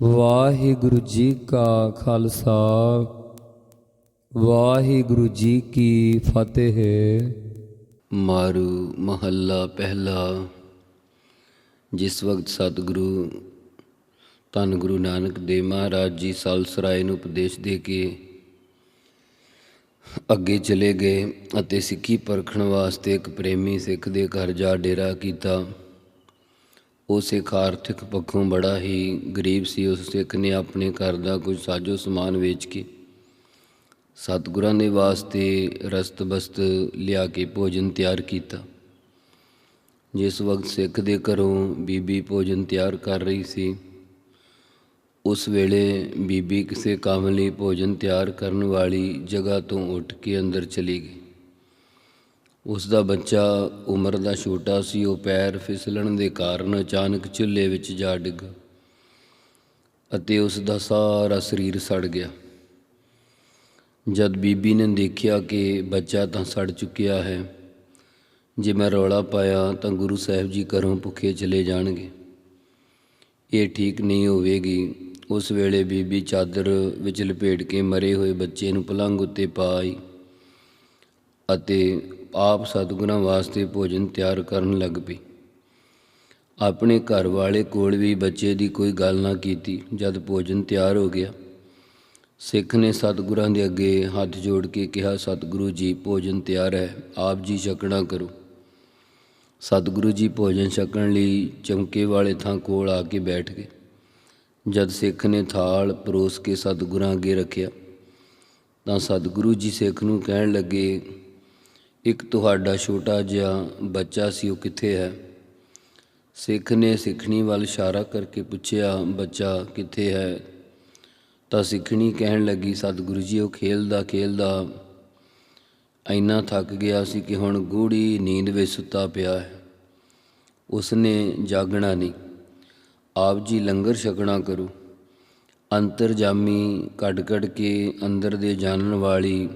ਵਾਹਿਗੁਰੂ ਜੀ ਕਾ ਖਾਲਸਾ, ਵਾਹਿਗੁਰੂ ਜੀ ਕੀ ਫਤਿਹ। ਮਾਰੂ ਮਹੱਲਾ ਪਹਿਲਾ, ਜਿਸ ਵਕਤ ਸਤਿਗੁਰੂ ਧੰਨ ਗੁਰੂ ਨਾਨਕ ਦੇਵ ਮਹਾਰਾਜ ਜੀ ਸਾਲਸਰਾਏ ਨੂੰ ਉਪਦੇਸ਼ ਦੇ ਕੇ ਅੱਗੇ ਚਲੇ ਗਏ ਅਤੇ ਸਿੱਖੀ ਪਰਖਣ ਵਾਸਤੇ ਇੱਕ ਪ੍ਰੇਮੀ ਸਿੱਖ ਦੇ ਘਰ ਜਾ ਡੇਰਾ ਕੀਤਾ। ਉਹ ਸਿੱਖ ਆਰਥਿਕ ਪੱਖੋਂ ਬੜਾ ਹੀ ਗਰੀਬ ਸੀ। ਉਸ ਸਿੱਖ ਨੇ ਆਪਣੇ ਘਰ ਦਾ ਕੁਝ ਸਾਜੋ ਸਮਾਨ ਵੇਚ ਕੇ ਸਤਿਗੁਰਾਂ ਦੇ ਵਾਸਤੇ ਰਸਤ ਬਸਤ ਲਿਆ ਕੇ ਭੋਜਨ ਤਿਆਰ ਕੀਤਾ। ਜਿਸ ਵਕਤ ਸਿੱਖ ਦੇ ਘਰੋਂ ਬੀਬੀ ਭੋਜਨ ਤਿਆਰ ਕਰ ਰਹੀ ਸੀ, ਉਸ ਵੇਲੇ ਬੀਬੀ ਕਿਸੇ ਕੰਮ ਲਈ ਭੋਜਨ ਤਿਆਰ ਕਰਨ ਵਾਲੀ ਜਗ੍ਹਾ ਤੋਂ ਉੱਠ ਕੇ ਅੰਦਰ ਚਲੀ ਗਈ। ਉਸ ਦਾ ਬੱਚਾ ਉਮਰ ਦਾ ਛੋਟਾ ਸੀ, ਉਹ ਪੈਰ ਫਿਸਲਣ ਦੇ ਕਾਰਨ ਅਚਾਨਕ ਚੁੱਲ੍ਹੇ ਵਿੱਚ ਜਾ ਡਿੱਗਾ ਅਤੇ ਉਸ ਦਾ ਸਾਰਾ ਸਰੀਰ ਸੜ ਗਿਆ। ਜਦ ਬੀਬੀ ਨੇ ਦੇਖਿਆ ਕਿ ਬੱਚਾ ਤਾਂ ਸੜ ਚੁੱਕਿਆ ਹੈ, ਜੇ ਮੈਂ ਰੌਲਾ ਪਾਇਆ ਤਾਂ ਗੁਰੂ ਸਾਹਿਬ ਜੀ ਘਰੋਂ ਭੁੱਖੇ ਚਲੇ ਜਾਣਗੇ। ਇਹ ਠੀਕ ਨਹੀਂ ਹੋਵੇਗੀ। ਉਸ ਵੇਲੇ ਬੀਬੀ ਚਾਦਰ ਵਿੱਚ ਲਪੇਟ ਕੇ ਮਰੇ ਹੋਏ ਬੱਚੇ ਨੂੰ ਪਲੰਗ ਉੱਤੇ ਪਾਈ ਅਤੇ ਆਪ ਸਤਿਗੁਰਾਂ ਵਾਸਤੇ ਭੋਜਨ ਤਿਆਰ ਕਰਨ ਲੱਗ ਪਈ। ਆਪਣੇ ਘਰ ਵਾਲੇ ਕੋਲ ਵੀ ਬੱਚੇ ਦੀ ਕੋਈ ਗੱਲ ਨਾ ਕੀਤੀ, ਜਦ ਭੋਜਨ ਤਿਆਰ ਹੋ ਗਿਆ। ਸਿੱਖ ਨੇ ਸਤਿਗੁਰਾਂ ਦੇ ਅੱਗੇ ਹੱਥ ਜੋੜ ਕੇ ਕਿਹਾ, ਸਤਿਗੁਰੂ ਜੀ, ਭੋਜਨ ਤਿਆਰ ਹੈ, ਆਪ ਜੀ ਛਕਣਾ ਕਰੋ। ਸਤਿਗੁਰੂ ਜੀ ਭੋਜਨ ਛਕਣ ਲਈ ਚਮਕੇ ਵਾਲੇ ਥਾਂ ਕੋਲ ਆ ਕੇ ਬੈਠ ਗਏ। ਜਦ ਸਿੱਖ ਨੇ ਥਾਲ ਪਰੋਸ ਕੇ ਸਤਿਗੁਰਾਂ ਅੱਗੇ ਰੱਖਿਆ, ਤਾਂ ਸਤਿਗੁਰੂ ਜੀ ਸਿੱਖ ਨੂੰ ਕਹਿਣ ਲੱਗੇ ਇੱਕ ਤੁਹਾਡਾ ਛੋਟਾ ਜਿਹਾ ਬੱਚਾ ਸੀ, ਉਹ ਕਿੱਥੇ ਹੈ? ਸਿੱਖ ਨੇ ਸਿੱਖਣੀ ਵੱਲ ਇਸ਼ਾਰਾ ਕਰਕੇ ਪੁੱਛਿਆ, ਬੱਚਾ ਕਿੱਥੇ ਹੈ? ਤਾਂ ਸਿੱਖਣੀ ਕਹਿਣ ਲੱਗੀ, ਸਤਿਗੁਰੂ ਜੀ, ਉਹ ਖੇਲਦਾ ਖੇਲਦਾ ਇੰਨਾ ਥੱਕ ਗਿਆ ਸੀ ਕਿ ਹੁਣ ਗੂੜੀ ਨੀਂਦ ਵਿੱਚ ਸੁੱਤਾ ਪਿਆ ਹੈ। ਉਸਨੇ ਜਾਗਣਾ ਨਹੀਂ। ਆਪ ਜੀ ਲੰਗਰ ਛਕਣਾ ਕਰੋ। ਅੰਤਰਜਾਮੀ ਕੱਢ ਕੱਢ ਕੇ ਅੰਦਰ ਦੇ ਜਾਣਨ ਵਾਲੀ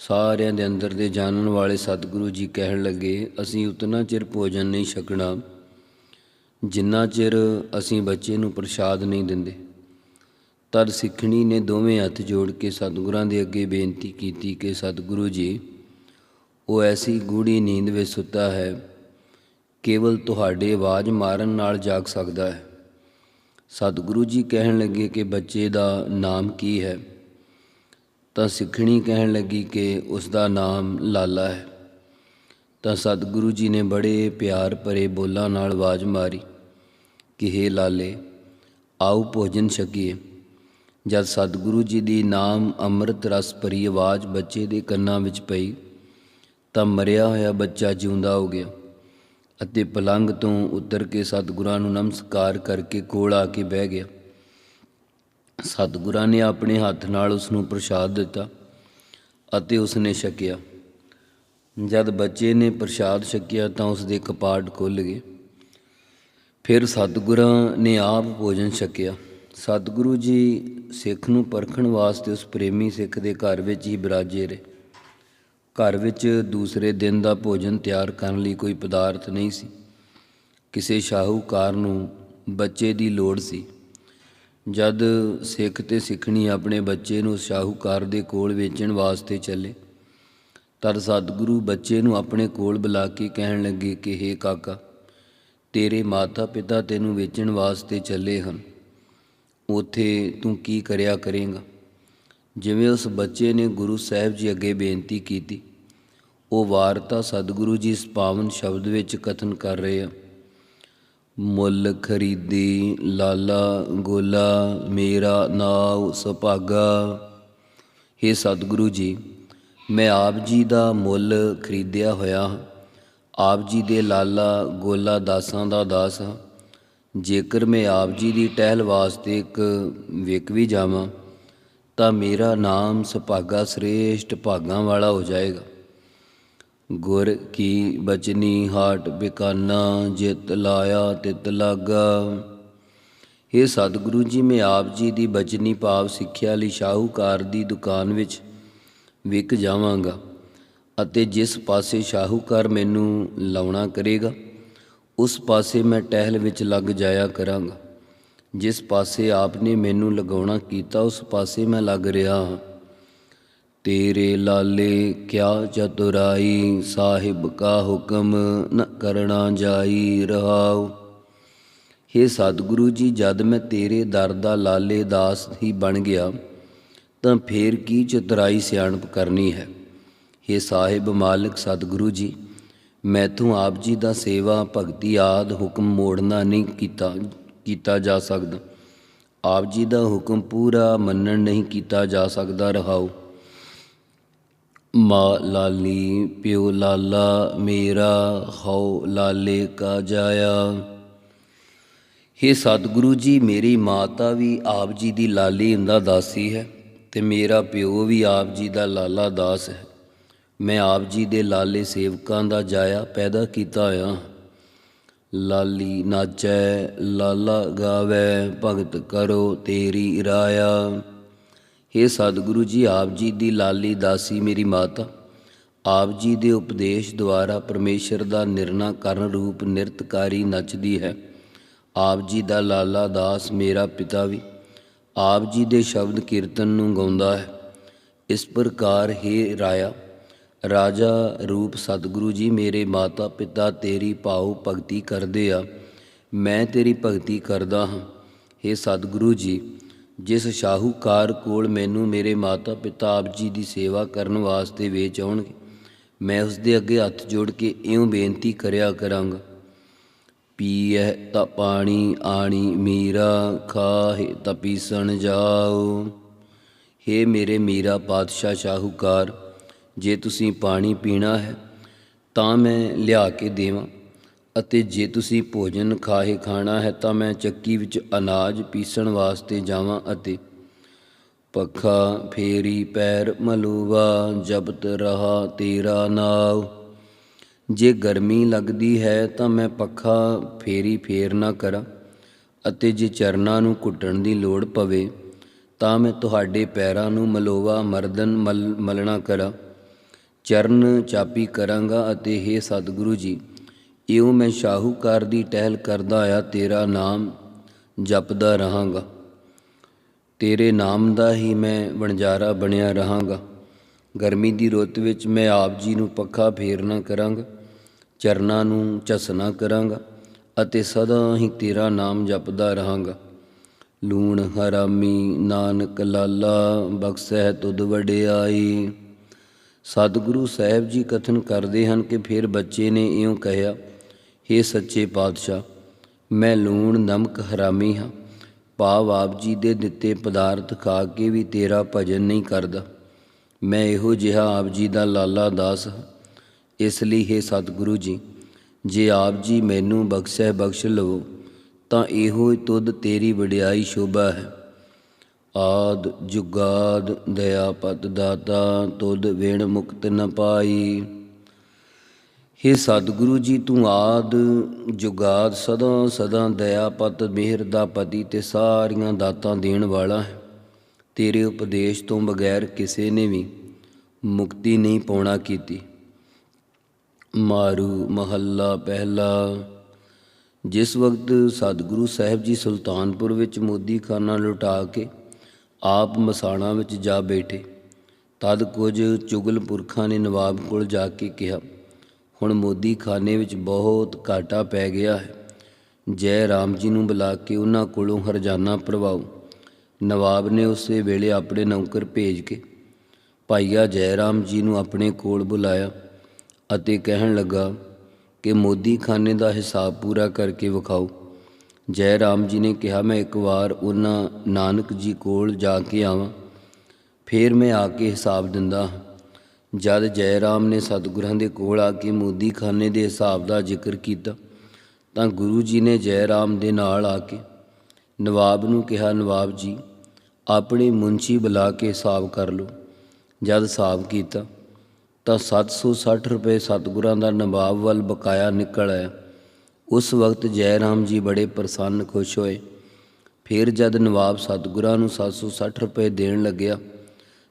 ਸਾਰਿਆਂ ਦੇ ਅੰਦਰ ਦੇ ਜਾਣਨ ਵਾਲੇ ਸਤਿਗੁਰੂ ਜੀ ਕਹਿਣ ਲੱਗੇ, ਅਸੀਂ ਉਤਨਾ ਚਿਰ ਭੋਜਨ ਨਹੀਂ ਛਕਣਾ, ਜਿੰਨਾ ਚਿਰ ਅਸੀਂ ਬੱਚੇ ਨੂੰ ਪ੍ਰਸ਼ਾਦ ਨਹੀਂ ਦਿੰਦੇ। ਤਦ ਸਿੱਖਣੀ ਨੇ ਦੋਵੇਂ ਹੱਥ ਜੋੜ ਕੇ ਸਤਿਗੁਰਾਂ ਦੇ ਅੱਗੇ ਬੇਨਤੀ ਕੀਤੀ ਕਿ, ਸਤਿਗੁਰੂ ਜੀ, ਉਹ ਐਸੀ ਗੂੜੀ ਨੀਂਦ ਵਿੱਚ ਸੁੱਤਾ ਹੈ, ਕੇਵਲ ਤੁਹਾਡੇ ਆਵਾਜ਼ ਮਾਰਨ ਨਾਲ ਜਾਗ ਸਕਦਾ ਹੈ। ਸਤਿਗੁਰੂ ਜੀ ਕਹਿਣ ਲੱਗੇ ਕਿ ਬੱਚੇ ਦਾ ਨਾਮ ਕੀ ਹੈ? ਤਾਂ ਸਿੱਖਣੀ ਕਹਿਣ ਲੱਗੀ ਕਿ ਉਸ ਦਾ ਨਾਮ ਲਾਲਾ ਹੈ। ਤਾਂ ਸਤਿਗੁਰੂ ਜੀ ਨੇ ਬੜੇ ਪਿਆਰ ਭਰੇ ਬੋਲਾਂ ਨਾਲ ਆਵਾਜ਼ ਮਾਰੀ ਕਿ ਹੇ ਲਾਲੇ, ਆਓ ਭੋਜਨ ਛਕੀਏ। ਜਦ ਸਤਿਗੁਰੂ ਜੀ ਦੀ ਨਾਮ ਅੰਮ੍ਰਿਤ ਰਸ ਭਰੀ ਆਵਾਜ਼ ਬੱਚੇ ਦੇ ਕੰਨਾਂ ਵਿੱਚ ਪਈ, ਤਾਂ ਮਰਿਆ ਹੋਇਆ ਬੱਚਾ ਜਿਉਂਦਾ ਹੋ ਗਿਆ ਅਤੇ ਪਲੰਗ ਤੋਂ ਉਤਰ ਕੇ ਸਤਿਗੁਰਾਂ ਨੂੰ ਨਮਸਕਾਰ ਕਰਕੇ ਕੋਲ ਆ ਕੇ ਬਹਿ ਗਿਆ। ਸਤਿਗੁਰਾਂ ਨੇ ਆਪਣੇ ਹੱਥ ਨਾਲ ਉਸ ਨੂੰ ਪ੍ਰਸ਼ਾਦ ਦਿੱਤਾ ਅਤੇ ਉਸ ਨੇ ਛਕਿਆ। ਜਦ ਬੱਚੇ ਨੇ ਪ੍ਰਸ਼ਾਦ ਛਕਿਆ ਤਾਂ ਉਸ ਦੇ ਕਪਾਟ ਖੁੱਲ ਗਏ। ਫਿਰ ਸਤਿਗੁਰਾਂ ਨੇ ਆਪ ਭੋਜਨ ਛਕਿਆ। ਸਤਿਗੁਰੂ ਜੀ ਸਿੱਖ ਨੂੰ ਪਰਖਣ ਵਾਸਤੇ ਉਸ ਪ੍ਰੇਮੀ ਸਿੱਖ ਦੇ ਘਰ ਵਿੱਚ ਹੀ ਬਿਰਾਜੇ ਰਹੇ। ਘਰ ਵਿੱਚ ਦੂਸਰੇ ਦਿਨ ਦਾ ਭੋਜਨ ਤਿਆਰ ਕਰਨ ਲਈ ਕੋਈ ਪਦਾਰਥ ਨਹੀਂ ਸੀ। ਕਿਸੇ ਸ਼ਾਹੂਕਾਰ ਨੂੰ ਬੱਚੇ ਦੀ ਲੋੜ ਸੀ। ਜਦ ਸਿੱਖ ਤੇ ਸਿੱਖਣੀ ਆਪਣੇ ਬੱਚੇ ਨੂੰ ਸ਼ਾਹੂਕਾਰ ਦੇ ਕੋਲ ਵੇਚਣ ਵਾਸਤੇ ਚੱਲੇ, ਤਦ ਸਤਿਗੁਰੂ ਬੱਚੇ ਨੂੰ ਆਪਣੇ ਕੋਲ ਬੁਲਾ ਕੇ ਕਹਿਣ ਲੱਗੇ ਕਿ, ਹੇ ਕਾਕਾ, ਤੇਰੇ ਮਾਤਾ ਪਿਤਾ ਤੈਨੂੰ ਵੇਚਣ ਵਾਸਤੇ ਚੱਲੇ ਹਨ। ਉਥੇ ਤੂੰ ਕੀ ਕਰਿਆ ਕਰੇਗਾ? ਜਿਵੇਂ ਉਸ ਬੱਚੇ ਨੇ ਗੁਰੂ ਸਾਹਿਬ ਜੀ ਅੱਗੇ ਬੇਨਤੀ ਕੀਤੀ, ਉਹ ਵਾਰਤਾ ਸਤਿਗੁਰੂ ਜੀ ਇਸ ਪਾਵਨ ਸ਼ਬਦ ਵਿੱਚ ਕਥਨ ਕਰ ਰਹੇ ਆ। ਮੁੱਲ ਖਰੀਦੀ, ਲਾਲਾ, ਗੋਲਾ, ਮੇਰਾ, ਨਾਉ, ਸੁਭਾਗਾ। हे ਸਤਿਗੁਰੂ ਜੀ, ਮੈਂ ਆਪ ਜੀ ਦਾ ਮੁੱਲ ਖਰੀਦਿਆ ਹੋਇਆ ਹਾਂ। ਆਪ ਜੀ ਦੇ ਲਾਲਾ, ਗੋਲਾ ਦਾਸਾਂ ਦਾ ਦਾਸ ਹਾਂ। ਜੇਕਰ ਮੈਂ ਆਪ ਜੀ ਦੀ ਟਹਿਲ ਵਾਸਤੇ ਇੱਕ ਵਿਕ ਵੀ ਜਾਵਾਂ, ਤਾਂ ਮੇਰਾ ਨਾਮ ਸੁਭਾਗਾ ਸ੍ਰੇਸ਼ਟ ਭਾਗਾਂ ਵਾਲਾ ਹੋ ਜਾਏਗਾ। ਗੁਰ ਕੀ ਬਚਨੀ ਹਾਟ ਬਿਕਾਨਾ, ਜਿਤ ਲਾਇਆ ਤਿਤ ਲਾਗਾ। ਇਹ ਸਤਿਗੁਰੂ ਜੀ, ਮੈਂ ਆਪ ਜੀ ਦੀ ਬਚਨੀ ਭਾਵ ਸਿੱਖਿਆ ਲਈ ਸ਼ਾਹੂਕਾਰ ਦੀ ਦੁਕਾਨ ਵਿੱਚ ਵਿਕ ਜਾਵਾਂਗਾ ਅਤੇ ਜਿਸ ਪਾਸੇ ਸ਼ਾਹੂਕਾਰ ਮੈਨੂੰ ਲਾਉਣਾ ਕਰੇਗਾ, ਉਸ ਪਾਸੇ ਮੈਂ ਟਹਿਲ ਵਿੱਚ ਲੱਗ ਜਾਇਆ ਕਰਾਂਗਾ। ਜਿਸ ਪਾਸੇ ਆਪਨੇ ਮੈਨੂੰ ਲਗਾਉਣਾ ਕੀਤਾ, ਉਸ ਪਾਸੇ ਮੈਂ ਲੱਗ ਰਿਹਾ ਹਾਂ। ਤੇਰੇ ਲਾਲੇ ਕਿਆ ਚਤੁਰਾਈ ਸਾਹਿਬ ਕਾ ਹੁਕਮ ਨ ਕਰਣਾ ਜਾਈ ਰਹਾਉ। हे ਸਤਿਗੁਰੂ ਜੀ, ਜਦ ਮੈਂ ਤੇਰੇ ਦਰ ਦਾ ਲਾਲੇ ਦਾਸ ਹੀ ਬਣ ਗਿਆ, ਤਾਂ ਫੇਰ ਕੀ ਚਤੁਰਾਈ ਸਿਆਣਪ ਕਰਨੀ ਹੈ? हे ਸਾਹਿਬ ਮਾਲਕ ਸਤਿਗੁਰੂ ਜੀ, ਮੈਥੋਂ ਆਪ ਜੀ ਦਾ ਸੇਵਾ, ਭਗਤੀ ਆਦ ਹੁਕਮ ਮੋੜਨਾ ਨਹੀਂ ਕੀਤਾ ਕੀਤਾ ਜਾ ਸਕਦਾ। ਆਪ ਜੀ ਦਾ ਹੁਕਮ ਪੂਰਾ ਮੰਨਣ ਨਹੀਂ ਕੀਤਾ ਜਾ ਸਕਦਾ ਰਹਾਓ ਮਾ ਲਾਲੀ, ਪਿਓ ਲਾਲਾ, ਮੇਰਾ ਹਉ ਲਾਲੇ ਕਾ ਜਾਇਆ। हे ਸਤਿਗੁਰੂ ਜੀ, ਮੇਰੀ ਮਾਤਾ ਵੀ ਆਪ ਜੀ ਦੀ ਲਾਲੀ ਹੁੰਦਾ ਦਾਸੀ ਹੈ ਤੇ ਮੇਰਾ ਪਿਓ ਵੀ ਆਪ ਜੀ ਦਾ ਲਾਲਾ ਦਾਸ ਹੈ। ਮੈਂ ਆਪ ਜੀ ਦੇ ਲਾਲੇ ਸੇਵਕਾਂ ਦਾ ਜਾਇਆ ਪੈਦਾ ਕੀਤਾ ਹੋਇਆ ਲਾਲੀ ਨਾਚੈ, ਲਾਲਾ ਗਾਵੇ, ਭਗਤ ਕਰੋ ਤੇਰੀ ਰਾਇਆ। हे ਸਤਿਗੁਰੂ ਜੀ, ਆਪ ਜੀ ਦੀ ਲਾਲੀ ਦਾਸੀ ਮੇਰੀ ਮਾਤਾ, ਆਪ ਜੀ ਦੇ ਉਪਦੇਸ਼ ਦੁਆਰਾ ਪਰਮੇਸ਼ਰ ਦਾ ਨਿਰਣਾ ਕਰਨ ਰੂਪ ਨਿਰਤਕਾਰੀ ਨੱਚਦੀ ਹੈ। ਆਪ ਜੀ ਦਾ ਲਾਲਾ ਦਾਸ ਮੇਰਾ ਪਿਤਾ ਵੀ ਆਪ ਜੀ ਦੇ ਸ਼ਬਦ ਕੀਰਤਨ ਨੂੰ ਗਾਉਂਦਾ ਹੈ। ਇਸ ਪ੍ਰਕਾਰ ਹੀ ਰਾਇਆ, ਰਾਜਾ ਰੂਪ ਸਤਿਗੁਰੂ ਜੀ ਮੇਰੇ ਮਾਤਾ ਪਿਤਾ ਤੇਰੀ ਭਾਉ ਭਗਤੀ ਕਰਦੇ ਆ, ਮੈਂ ਤੇਰੀ ਭਗਤੀ ਕਰਦਾ ਹਾਂ। हे ਸਤਿਗੁਰੂ ਜੀ ਜਿਸ ਸ਼ਾਹੂਕਾਰ ਕੋਲ ਮੈਨੂੰ ਮੇਰੇ ਮਾਤਾ ਪਿਤਾ ਆਪ ਜੀ ਦੀ ਸੇਵਾ ਕਰਨ ਵਾਸਤੇ ਵੇਚ ਆਉਣਗੇ, ਮੈਂ ਉਸ ਦੇ ਅੱਗੇ ਹੱਥ ਜੋੜ ਕੇ ਇਉਂ ਬੇਨਤੀ ਕਰਿਆ ਕਰਾਂਗਾ। ਪੀਐ ਤਾਂ ਪਾਣੀ, ਆਣੀ, ਮੀਰਾ, ਖਾਹੇ ਤਾਂ ਪੀਸਣ ਜਾਓ। ਹੇ ਮੇਰੇ ਮੀਰਾ ਪਾਤਸ਼ਾਹ ਸ਼ਾਹੂਕਾਰ, ਜੇ ਤੁਸੀਂ ਪਾਣੀ ਪੀਣਾ ਹੈ, ਤਾਂ ਮੈਂ ਲਿਆ ਕੇ ਦੇਵਾਂ। ਅਤੇ ਜੇ ਤੁਸੀਂ ਭੋਜਨ ਖਾਹੇ ਖਾਣਾ ਹੈ ਤਾਂ ਮੈਂ ਚੱਕੀ ਵਿੱਚ ਅਨਾਜ ਪੀਸਣ ਵਾਸਤੇ ਜਾਵਾਂ ਅਤੇ ਪੱਖਾ ਫੇਰੀ ਪੈਰ ਮਲੂਵਾ ਜਬਤ ਰਹਾ ਤੇਰਾ ਨਾਮ ਜੇ ਗਰਮੀ ਲੱਗਦੀ ਹੈ ਤਾਂ ਮੈਂ ਪੱਖਾ ਫੇਰੀ ਫੇਰ ਨਾ ਕਰਾਂ ਅਤੇ ਜੇ ਚਰਨਾਂ ਨੂੰ ਘੁੱਟਣ ਦੀ ਲੋੜ ਪਵੇ ਤਾਂ ਮੈਂ ਤੁਹਾਡੇ ਪੈਰਾਂ ਨੂੰ ਮਲੋਵਾ ਮਰਦਨ ਮਲ, ਮਲਣਾ ਕਰਾਂ। ਚਰਨ ਚਾਪੀ ਕਰਾਂਗਾ ਅਤੇ हे ਸਤਿਗੁਰੂ ਜੀ ਇਉਂ ਮੈਂ ਸ਼ਾਹੂਕਾਰ ਦੀ ਟਹਿਲ ਕਰਦਾ ਆ ਤੇਰਾ ਨਾਮ ਜਪਦਾ ਰਹਾਂਗਾ। ਤੇਰੇ ਨਾਮ ਦਾ ਹੀ ਮੈਂ ਵਣਜਾਰਾ ਬਣਿਆ ਰਹਾਂਗਾ। ਗਰਮੀ ਦੀ ਰੁੱਤ ਵਿੱਚ ਮੈਂ ਆਪ ਜੀ ਨੂੰ ਪੱਖਾ ਫੇਰਨਾ ਕਰਾਂਗਾ, ਚਰਨਾਂ ਨੂੰ ਝਸਨਾ ਕਰਾਂਗਾ ਅਤੇ ਸਦਾ ਹੀ ਤੇਰਾ ਨਾਮ ਜਪਦਾ ਰਹਾਂਗਾ। ਲੂਣ, ਹਰਾਮੀ, ਨਾਨਕ, ਲਾਲਾ ਬਖਸ਼ੈ ਤੁਧ ਵਡਿਆਈ। ਸਤਿਗੁਰੂ ਸਾਹਿਬ ਜੀ ਕਥਨ ਕਰਦੇ ਹਨ ਕਿ ਫਿਰ ਬੱਚੇ ਨੇ ਇਉਂ ਕਹਿਆ हे ਸੱਚੇ ਪਾਤਸ਼ਾਹ, ਮੈਂ ਲੂਣ, ਨਮਕ, ਹਰਾਮੀ ਹਾਂ। ਭਾਵ ਆਪ ਜੀ ਦੇ ਦਿੱਤੇ ਪਦਾਰਥ ਖਾ ਕੇ ਵੀ ਤੇਰਾ ਭਜਨ ਨਹੀਂ ਕਰਦਾ। ਮੈਂ ਇਹੋ ਜਿਹਾ ਆਪ ਜੀ ਦਾ ਲਾਲਾ ਦਾਸ ਹਾਂ। ਇਸ ਲਈ ਹੈ ਸਤਿਗੁਰੂ ਜੀ, ਜੇ ਆਪ ਜੀ ਮੈਨੂੰ ਬਖਸ਼ੈ ਬਖਸ਼ ਲਵੋ, ਤਾਂ ਇਹੋ ਹੀ ਤੁਧ ਤੇਰੀ ਵਡਿਆਈ ਸ਼ੋਭਾ ਹੈ। ਆਦ ਜੁਗਾਦ ਦਇਆਪਤ ਦਾਤਾ ਤੁਧ ਵੇਣ ਮੁਕਤ ਨ ਪਾਈ। हे ਸਤਿਗੁਰੂ ਜੀ, ਤੂੰ ਆਦ ਜੁਗਾਦ ਸਦਾ ਸਦਾ ਦਇਆ ਪਤ ਮਿਹਰ ਦਾ ਪਤੀ ਤੇ ਸਾਰੀਆਂ ਦਾਤਾਂ ਦੇਣ ਵਾਲਾ ਹੈ। ਤੇਰੇ ਉਪਦੇਸ਼ ਤੋਂ ਬਗੈਰ ਕਿਸੇ ਨੇ ਵੀ ਮੁਕਤੀ ਨਹੀਂ ਪਾਉਣਾ ਕੀਤੀ। ਮਾਰੂ ਮਹੱਲਾ ਪਹਿਲਾ। ਜਿਸ ਵਕਤ ਸਤਿਗੁਰੂ ਸਾਹਿਬ ਜੀ ਸੁਲਤਾਨਪੁਰ ਵਿੱਚ ਮੋਦੀ ਖਾਨਾ ਲੁਟਾ ਕੇ ਆਪ ਮਸਾਣਾ ਵਿੱਚ ਜਾ ਬੈਠੇ, ਤਦ ਕੁਝ ਚੁਗਲ ਪੁਰਖਾਂ ਨੇ ਨਵਾਬ ਕੋਲ ਜਾ ਕੇ ਕਿਹਾ ਹੁਣ ਮੋਦੀ ਖਾਨੇ ਵਿੱਚ ਬਹੁਤ ਘਾਟਾ ਪੈ ਗਿਆ ਹੈ। ਜੈ ਰਾਮ ਜੀ ਨੂੰ ਬੁਲਾ ਕੇ ਉਹਨਾਂ ਕੋਲੋਂ ਹਰਜਾਨਾ ਭਰਵਾਓ। ਨਵਾਬ ਨੇ ਉਸੇ ਵੇਲੇ ਆਪਣੇ ਨੌਕਰ ਭੇਜ ਕੇ ਭਾਈਆ ਜੈ ਰਾਮ ਜੀ ਨੂੰ ਆਪਣੇ ਕੋਲ ਬੁਲਾਇਆ ਅਤੇ ਕਹਿਣ ਲੱਗਾ ਕਿ ਮੋਦੀ ਖਾਨੇ ਦਾ ਹਿਸਾਬ ਪੂਰਾ ਕਰਕੇ ਵਿਖਾਓ। ਜੈ ਰਾਮ ਜੀ ਨੇ ਕਿਹਾ, ਮੈਂ ਇੱਕ ਵਾਰ ਉਹਨਾਂ ਨਾਨਕ ਜੀ ਕੋਲ ਜਾ ਕੇ ਆਵਾਂ, ਫਿਰ ਮੈਂ ਆ ਕੇ ਹਿਸਾਬ ਦਿੰਦਾ ਹਾਂ। ਜਦ ਜੈ ਰਾਮ ਨੇ ਸਤਿਗੁਰਾਂ ਦੇ ਕੋਲ ਆ ਕੇ ਮੋਦੀ ਖਾਨੇ ਦੇ ਹਿਸਾਬ ਦਾ ਜ਼ਿਕਰ ਕੀਤਾ, ਤਾਂ ਗੁਰੂ ਜੀ ਨੇ ਜੈ ਰਾਮ ਦੇ ਨਾਲ ਆ ਕੇ ਨਵਾਬ ਨੂੰ ਕਿਹਾ, ਨਵਾਬ ਜੀ, ਆਪਣੇ ਮੁੰਸ਼ੀ ਬੁਲਾ ਕੇ ਹਿਸਾਬ ਕਰ ਲਓ। ਜਦ ਹਿਸਾਬ ਕੀਤਾ, ਤਾਂ 760 ਰੁਪਏ ਸਤਿਗੁਰਾਂ ਦਾ ਨਵਾਬ ਵੱਲ ਬਕਾਇਆ ਨਿਕਲ ਆਇਆ। ਉਸ ਵਕਤ ਜੈ ਰਾਮ ਜੀ ਬੜੇ ਪ੍ਰਸੰਨ ਖੁਸ਼ ਹੋਏ। ਫਿਰ ਜਦ ਨਵਾਬ ਸਤਿਗੁਰਾਂ ਨੂੰ 760 ਰੁਪਏ ਦੇਣ ਲੱਗਿਆ,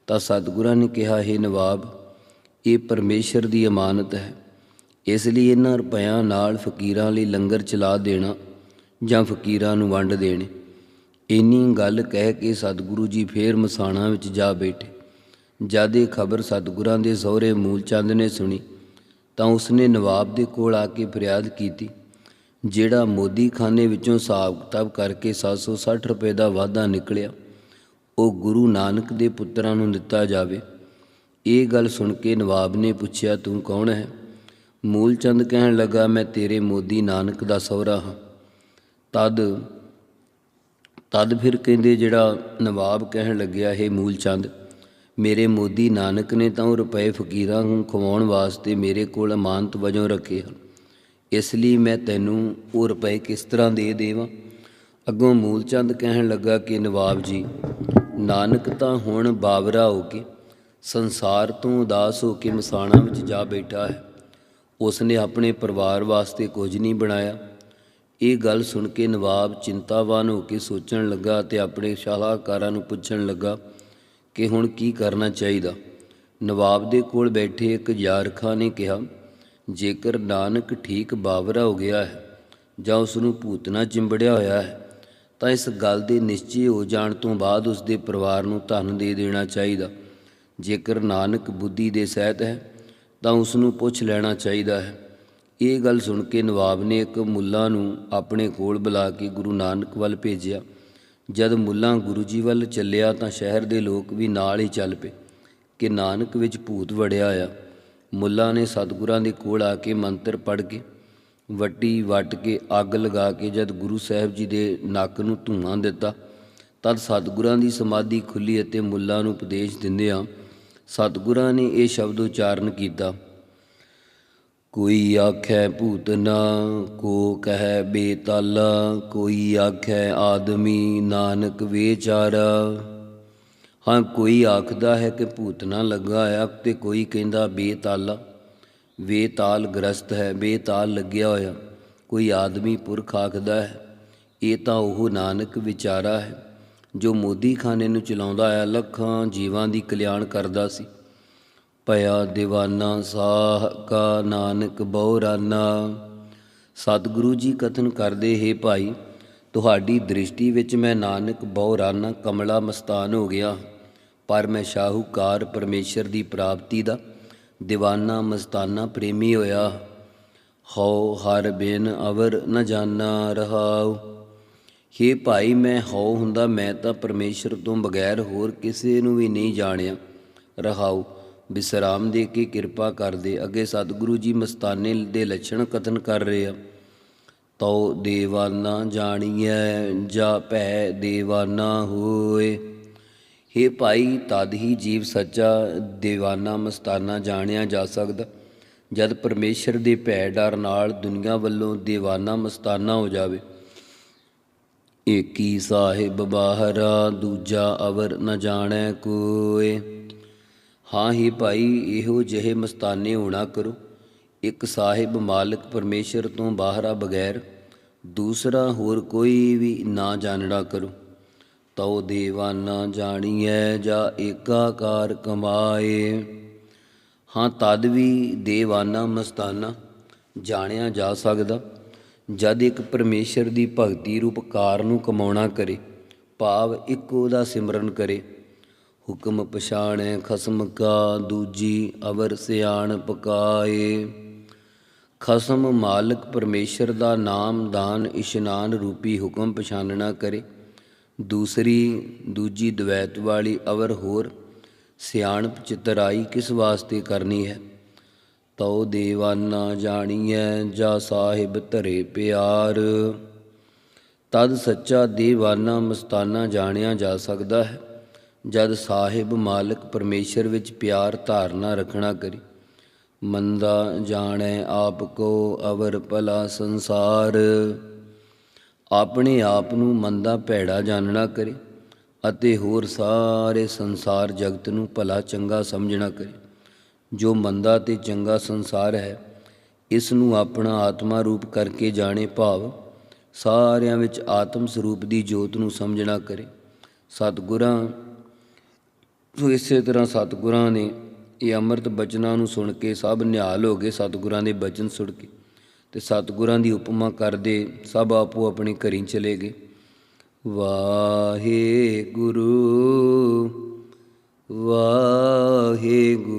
ਤਾਂ ਸਤਿਗੁਰਾਂ ਨੇ ਕਿਹਾ, ਹੈ ਨਵਾਬ ਇਹ ਪਰਮੇਸ਼ਰ ਦੀ ਅਮਾਨਤ ਹੈ। ਇਸ ਲਈ ਇਹਨਾਂ ਰੁਪਇਆਂ ਨਾਲ ਫਕੀਰਾਂ ਲਈ ਲੰਗਰ ਚਲਾ ਦੇਣਾ ਜਾਂ ਫਕੀਰਾਂ ਨੂੰ ਵੰਡ ਦੇਣੇ। ਇੰਨੀ ਗੱਲ ਕਹਿ ਕੇ ਸਤਿਗੁਰੂ ਜੀ ਫੇਰ ਮਸਾਣਾ ਵਿੱਚ ਜਾ ਬੈਠੇ। ਜਦ ਇਹ ਖਬਰ ਸਤਿਗੁਰਾਂ ਦੇ ਸਹੁਰੇ ਮੂਲਚੰਦ ਨੇ ਸੁਣੀ, ਤਾਂ ਉਸਨੇ ਨਵਾਬ ਦੇ ਕੋਲ ਆ ਕੇ ਫਰਿਆਦ ਕੀਤੀ, ਜਿਹੜਾ ਮੋਦੀ ਖਾਨੇ ਵਿੱਚੋਂ ਹਿਸਾਬ ਕਿਤਾਬ ਕਰਕੇ 760 ਰੁਪਏ ਦਾ ਵਾਧਾ ਨਿਕਲਿਆ, ਉਹ ਗੁਰੂ ਨਾਨਕ ਦੇ ਪੁੱਤਰਾਂ ਨੂੰ ਦਿੱਤਾ ਜਾਵੇ। ਇਹ ਗੱਲ ਸੁਣ ਕੇ ਨਵਾਬ ਨੇ ਪੁੱਛਿਆ, ਤੂੰ ਕੌਣ ਹੈ? ਮੂਲਚੰਦ ਕਹਿਣ ਲੱਗਾ, ਮੈਂ ਤੇਰੇ ਮੋਦੀ ਨਾਨਕ ਦਾ ਸਹੁਰਾ ਹਾਂ। ਤਦ ਤਦ ਫਿਰ ਕਹਿੰਦੇ ਜਿਹੜਾ ਨਵਾਬ ਕਹਿਣ ਲੱਗਿਆ ਇਹ ਮੂਲਚੰਦ ਮੇਰੇ ਮੋਦੀ ਨਾਨਕ ਨੇ ਤਾਂ ਉਹ ਰੁਪਏ ਫਕੀਰਾਂ ਨੂੰ ਖਵਾਉਣ ਵਾਸਤੇ ਮੇਰੇ ਕੋਲ ਅਮਾਨਤ ਵਜੋਂ ਰੱਖੇ ਹਨ। ਇਸ ਲਈ ਮੈਂ ਤੈਨੂੰ ਉਹ ਰੁਪਏ ਕਿਸ ਤਰ੍ਹਾਂ ਦੇ ਦੇਵਾਂ? ਅੱਗੋਂ ਮੂਲਚੰਦ ਕਹਿਣ ਲੱਗਾ ਕਿ ਨਵਾਬ ਜੀ, ਨਾਨਕ ਤਾਂ ਹੁਣ ਬਾਵਰਾ ਹੋ ਕੇ ਸੰਸਾਰ ਤੋਂ ਉਦਾਸ ਹੋ ਕੇ ਮਸਾਣਾ ਵਿੱਚ ਜਾ ਬੈਠਾ ਹੈ। ਉਸ ਨੇ ਆਪਣੇ ਪਰਿਵਾਰ ਵਾਸਤੇ ਕੁਝ ਨਹੀਂ ਬਣਾਇਆ। ਇਹ ਗੱਲ ਸੁਣ ਕੇ ਨਵਾਬ ਚਿੰਤਾਵਾਨ ਹੋ ਕੇ ਸੋਚਣ ਲੱਗਾ ਤੇ ਆਪਣੇ ਸ਼ਾਲਾਕਾਰਾਂ ਨੂੰ ਪੁੱਛਣ ਲੱਗਾ ਕਿ ਹੁਣ ਕੀ ਕਰਨਾ ਚਾਹੀਦਾ। ਨਵਾਬ ਦੇ ਕੋਲ ਬੈਠੇ ਇੱਕ ਯਾਰਖਾਂ ਨੇ ਕਿਹਾ, ਜੇਕਰ ਨਾਨਕ ਠੀਕ ਬਾਵਰਾ ਹੋ ਗਿਆ ਹੈ ਜਾਂ ਉਸ ਨੂੰ ਭੂਤਨਾ ਚਿੰਬੜਿਆ ਹੋਇਆ ਹੈ, ਤਾਂ ਇਸ ਗੱਲ ਦੇ ਨਿਸ਼ਚੈ ਹੋ ਜਾਣ ਤੋਂ ਬਾਅਦ ਉਸ ਦੇ ਪਰਿਵਾਰ ਨੂੰ ਧਨ ਦੇ ਦੇਣਾ ਚਾਹੀਦਾ। ਜੇਕਰ ਨਾਨਕ ਬੁੱਧੀ ਦੇ ਸਹਿਤ ਹੈ, ਤਾਂ ਉਸ ਨੂੰ ਪੁੱਛ ਲੈਣਾ ਚਾਹੀਦਾ ਹੈ। ਇਹ ਗੱਲ ਸੁਣ ਕੇ ਨਵਾਬ ਨੇ ਇੱਕ ਮੁੱਲਾ ਨੂੰ ਆਪਣੇ ਕੋਲ ਬੁਲਾ ਕੇ ਗੁਰੂ ਨਾਨਕ ਵੱਲ ਭੇਜਿਆ। ਜਦ ਮੁੱਲਾ ਗੁਰੂ ਜੀ ਵੱਲ ਚੱਲਿਆ, ਤਾਂ ਸ਼ਹਿਰ ਦੇ ਲੋਕ ਵੀ ਨਾਲ ਹੀ ਚੱਲ ਪਏ ਕਿ ਨਾਨਕ ਵਿੱਚ ਭੂਤ ਵੜਿਆ ਆ। ਮੁੱਲਾ ਨੇ ਸਤਿਗੁਰਾਂ ਦੇ ਕੋਲ ਆ ਕੇ ਮੰਤਰ ਪੜ੍ਹ ਕੇ ਵੱਟੀ ਵੱਟ ਕੇ ਅੱਗ ਲਗਾ ਕੇ ਜਦ ਗੁਰੂ ਸਾਹਿਬ ਜੀ ਦੇ ਨੱਕ ਨੂੰ ਧੂਆਂ ਦਿੱਤਾ, ਤਦ ਸਤਿਗੁਰਾਂ ਦੀ ਸਮਾਧੀ ਖੁੱਲੀ ਅਤੇ ਮੁੱਲਾ ਨੂੰ ਉਪਦੇਸ਼ ਦਿੰਦਿਆਂ ਸਤਿਗੁਰਾਂ ਨੇ ਇਹ ਸ਼ਬਦ ਉਚਾਰਨ ਕੀਤਾ। ਕੋਈ ਆਖੈ ਭੂਤਨਾ ਕੋ ਕਹੈ ਬੇਤਾਲਾ, ਕੋਈ ਆਖੈ ਆਦਮੀ ਨਾਨਕ ਵਿਚਾਰਾ ਹਾਂ, ਕੋਈ ਆਖਦਾ ਹੈ ਕਿ ਭੂਤਨਾ ਲੱਗਾ ਆ ਤੇ ਕੋਈ ਕਹਿੰਦਾ ਬੇਤਾਲਾ। ਬੇਤਾਲ ਗ੍ਰਸਤ ਹੈ, ਬੇਤਾਲ ਲੱਗਿਆ ਹੋਇਆ। ਕੋਈ ਆਦਮੀ ਪੁਰਖ ਆਖਦਾ ਹੈ, ਇਹ ਤਾਂ ਉਹ ਨਾਨਕ ਵਿਚਾਰਾ ਹੈ। ਜੋ ਮੋਦੀਖਾਨੇ ਨੂੰ ਚਲਾਉਂਦਾ ਆ, ਲੱਖਾਂ ਜੀਵਾਂ ਦੀ ਕਲਿਆਣ ਕਰਦਾ ਸੀ। ਭਇਆ دیਵਾਨਾ ਸਾਹ ਕਾ ਨਾਨਕ, ਬਹੁ ਰਾਨਾ। ਸਤਿਗੁਰੂ ਜੀ ਕਥਨ ਕਰਦੇ, ਹੈ ਭਾਈ, ਤੁਹਾਡੀ ਦ੍ਰਿਸ਼ਟੀ ਵਿੱਚ ਮੈਂ ਨਾਨਕ, ਬਹੁ ਰਾਨਾ, ਕਮਲਾ, ਮਸਤਾਨ ਹੋ ਗਿਆ ਪਰ ਮੈਂ ਸ਼ਾਹੂਕਾਰ ਪਰਮੇਸ਼ਰ ਦੀ ਪ੍ਰਾਪਤੀ ਦਾ دیਵਾਨਾ ਮਸਤਾਨਾ ਪ੍ਰੇਮੀ ਹੋਇਆ ਹਉ ਹਰ ਬੇਨ ਅਵਰ ਨ ਜਾਣਾ ਰਹਾਉ। ਹੇ ਭਾਈ ਮੈਂ ਹਉ ਹੁੰਦਾ, ਮੈਂ ਤਾਂ ਪਰਮੇਸ਼ਰ ਤੋਂ ਬਗੈਰ ਹੋਰ ਕਿਸੇ ਨੂੰ ਵੀ ਨਹੀਂ ਜਾਣਿਆ। ਰਹਾਉ ਵਿਸਰਾਮ ਦੇ ਕੇ ਕਿਰਪਾ ਕਰਦੇ, ਅੱਗੇ ਸਤਿਗੁਰੂ ਜੀ ਮਸਤਾਨੇ ਦੇ ਲੱਛਣ ਕਥਨ ਕਰ ਰਹੇ। ਆ ਤਉ ਦੇਵਾਨਾ ਜਾਣੀਐ, ਜਾ ਭੈ ਦੇਵਾਨਾ ਹੋਏ। ਹੇ ਭਾਈ, ਤਦ ਹੀ ਜੀਵ ਸੱਚਾ, ਦੇਵਾਨਾ ਮਸਤਾਨਾ ਜਾਣਿਆ ਜਾ ਸਕਦਾ। ਜਦ ਪਰਮੇਸ਼ਰ ਦੇ ਭੈ ਡਰ ਨਾਲ ਦੁਨੀਆ ਵੱਲੋਂ ਦੇਵਾਨਾ ਮਸਤਾਨਾ ਹੋ ਜਾਵੇ ਏਕੀ ਸਾਹਿਬ ਬਾਹਰਾ, ਦੂਜਾ ਅਵਰ ਨ ਜਾਣੈ ਕੋਏ ਹਾਂ ਹੀ ਭਾਈ, ਇਹੋ ਜਿਹੇ ਮਸਤਾਨੇ ਹੋਣਾ ਕਰੋ। ਇੱਕ ਸਾਹਿਬ ਮਾਲਕ ਪਰਮੇਸ਼ਰ ਤੋਂ ਬਾਹਰਾ ਬਗੈਰ, ਦੂਸਰਾ ਹੋਰ ਕੋਈ ਵੀ ਨਾ ਜਾਣੜਾ ਕਰੋ। ਤਉ ਦੇਵਾਨਾ ਜਾਣੀਐ ਜਾ ਏਕਾਕਾਰ ਕਮਾਏ। ਹਾਂ, ਤਦ ਵੀ ਦੇਵਾਨਾ ਮਸਤਾਨਾ ਜਾਣਿਆ ਜਾ ਸਕਦਾ। ਜਦ ਇੱਕ ਪਰਮੇਸ਼ਰ ਦੀ ਭਗਤੀ ਰੂਪ ਕਾਰ ਨੂੰ ਕਮਾਉਣਾ ਕਰੇ, ਭਾਵ ਇੱਕੋ ਦਾ ਸਿਮਰਨ ਕਰੇ। ਹੁਕਮ ਪਛਾਣੈ ਖਸਮ ਕਾ, ਦੂਜੀ ਅਵਰ ਸਿਆਣ ਪਕਾਏ। ਖਸਮ ਮਾਲਕ ਪਰਮੇਸ਼ਰ ਦਾ ਨਾਮ ਦਾਨ ਇਸ਼ਨਾਨ ਰੂਪੀ ਹੁਕਮ ਪਛਾਨਣਾ ਕਰੇ। ਦੂਸਰੀ, ਦੂਜੀ ਦਵੈਤ ਵਾਲੀ ਅਵਰ ਹੋਰ, ਸਿਆਣਪ ਚਿਤਰਾਈ ਕਿਸ ਵਾਸਤੇ ਕਰਨੀ ਹੈ? ਤਉ ਦੇਵਾਨਾ ਜਾਣੀਐ, ਜਾ ਸਾਹਿਬ ਧਰੇ ਪਿਆਰ। ਤਦ ਸੱਚਾ ਦੇਵਾਨਾ ਮਸਤਾਨਾ ਜਾਣਿਆ ਜਾ ਸਕਦਾ ਹੈ। ਜਦ ਸਾਹਿਬ ਮਾਲਕ ਪਰਮੇਸ਼ਰ ਵਿੱਚ ਪਿਆਰ ਧਾਰਨਾ ਰੱਖਣਾ ਕਰੇ। ਮੰਦਾ ਜਾਣੈ ਆਪ ਕੋ ਅਵਰ ਭਲਾ ਸੰਸਾਰ। ਆਪਣੇ ਆਪ ਨੂੰ ਮੰਦਾ ਭੈੜਾ ਜਾਣਨਾ ਕਰੇ ਅਤੇ ਹੋਰ ਸਾਰੇ ਸੰਸਾਰ ਜਗਤ ਨੂੰ ਭਲਾ ਚੰਗਾ ਸਮਝਣਾ ਕਰੇ। ਜੋ ਮੰਦਾ ਤੇ ਚੰਗਾ ਸੰਸਾਰ ਹੈ, ਇਸ ਨੂੰ ਆਪਣਾ ਆਤਮਾ ਰੂਪ ਕਰਕੇ ਜਾਣੇ ਭਾਵ ਸਾਰਿਆਂ ਵਿੱਚ ਆਤਮ ਸਰੂਪ ਦੀ ਜੋਤ ਨੂੰ ਸਮਝਣਾ ਕਰੇ। ਸਤਿਗੁਰਾਂ, ਸੋ ਇਸੇ ਤਰ੍ਹਾਂ ਸਤਿਗੁਰਾਂ ਨੇ ਇਹ ਅੰਮ੍ਰਿਤ ਬਚਨਾਂ ਨੂੰ ਸੁਣ ਕੇ ਸਭ ਨਿਹਾਲ ਹੋ ਗਏ ਸਤਿਗੁਰਾਂ ਦੇ ਬਚਨ ਸੁਣ ਕੇ ਤੇ ਸਤਿਗੁਰਾਂ ਦੀ ਉਪਮਾ ਕਰਦੇ ਸਭ ਆਪੋ ਆਪਣੇ ਘਰੀ ਚਲੇ ਗਏ। ਵਾਹਿਗੁਰੂ ਵਾਹਿਗੁਰੂ। ਵਾਹਿਗੁਰੂ